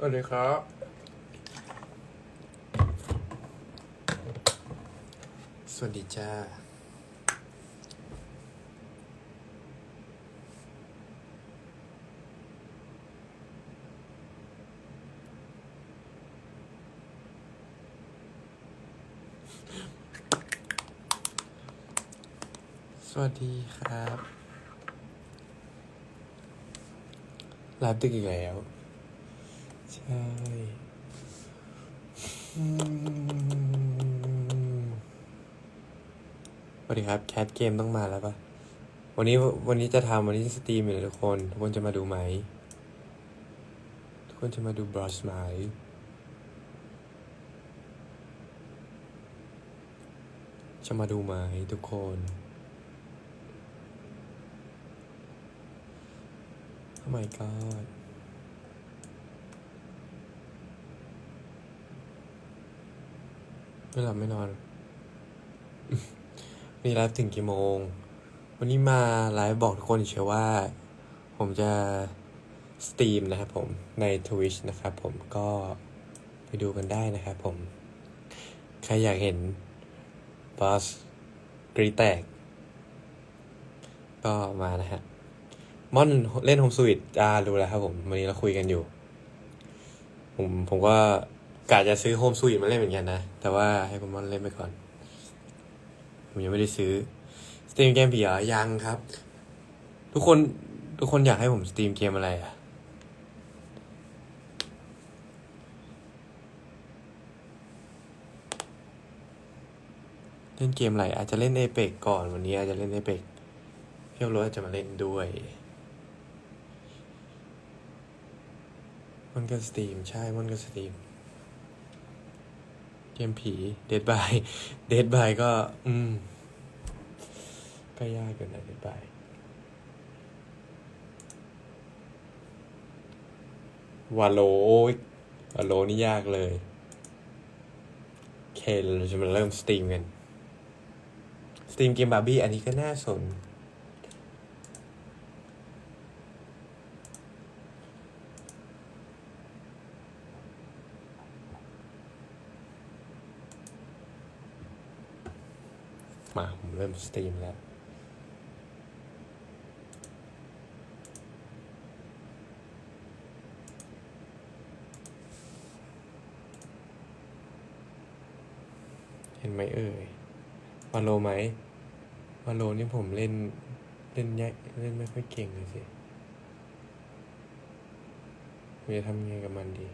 วัสดีครับ สวัสดีจ้า สวัสดีครับรับดึกอีกแล้ว ใช่สวัสดีครับแคทเกมต้องมาแล้วปะวันนี้วันนี้จะทำวันนี้จะสตรีมอยู่ทุกคน ทุกคนจะมาดูไหม ทุกคนจะมาดูบรัชไหมจะมาดูไหมทุกคน Oh my god ไม่หลับไม่นอนวันนี้ไลฟ์ถึงกี่โมง วันนี้มาไลฟ์บอกทุกคนเฉยว่า ผมจะสตรีมนะครับผมใน Twitch นะครับผมก็ไปดูกันได้นะครับผม ใครอยากเห็นบอสกรีแตก ก็มานะฮะม่อนเล่นโฮมสวิตอ่ารู้แล้วครับผม วันนี้เราคุยกันอยู่ ผมผมก็ กะจะซื้อโฮมสวิตมาเล่นเหมือนกันนะ แต่ว่าให้คุณมอนเล่นไปก่อน ผมยังไม่ได้ซื้อ สตรีมเกมผีเหรอยังครับ ทุกคนทุกคนอยากให้ผมสตรีมเกมอะไรอะเล่นเกมอะไรอาจจะเล่นเอเปกก่อนวันนี้อาจจะเล่นเอเปกเพี่โรถอาจจะมาเล่นด้วยมันก็สตรีมใช่มันก็สตรีม เกมผีเดดบายเดดบายก็ อืม ก็ยากเกินนะเดดบายวาโลโอ้ยวาโลนี่ยากเลยเคเราจะมาเริ่มสตรีมกัน สตรีมเกมบาร์บี้อันนี้ก็น่าสน มาผมเริ่มสตรีมแล้ว เห็นไหมเอ่ยวาโลไหมวาโลนี่ผมเล่น เล่นแยกเล่นไม่ค่อยเก่งเลยสิผมจะทำยังไงกับมันดี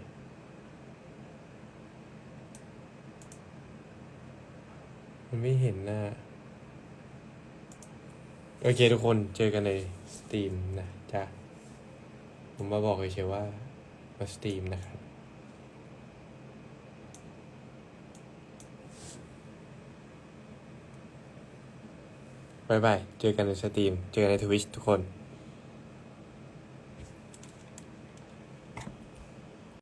มันไม่เห็นหน้า โอเคทุกคนเจอกันในสตรีมนะจ้ะผมมาบอกเฉยๆว่ามาสตรีมนะครับ บายบาย เจอกันในสตรีม เจอกันในทวิชทุกคน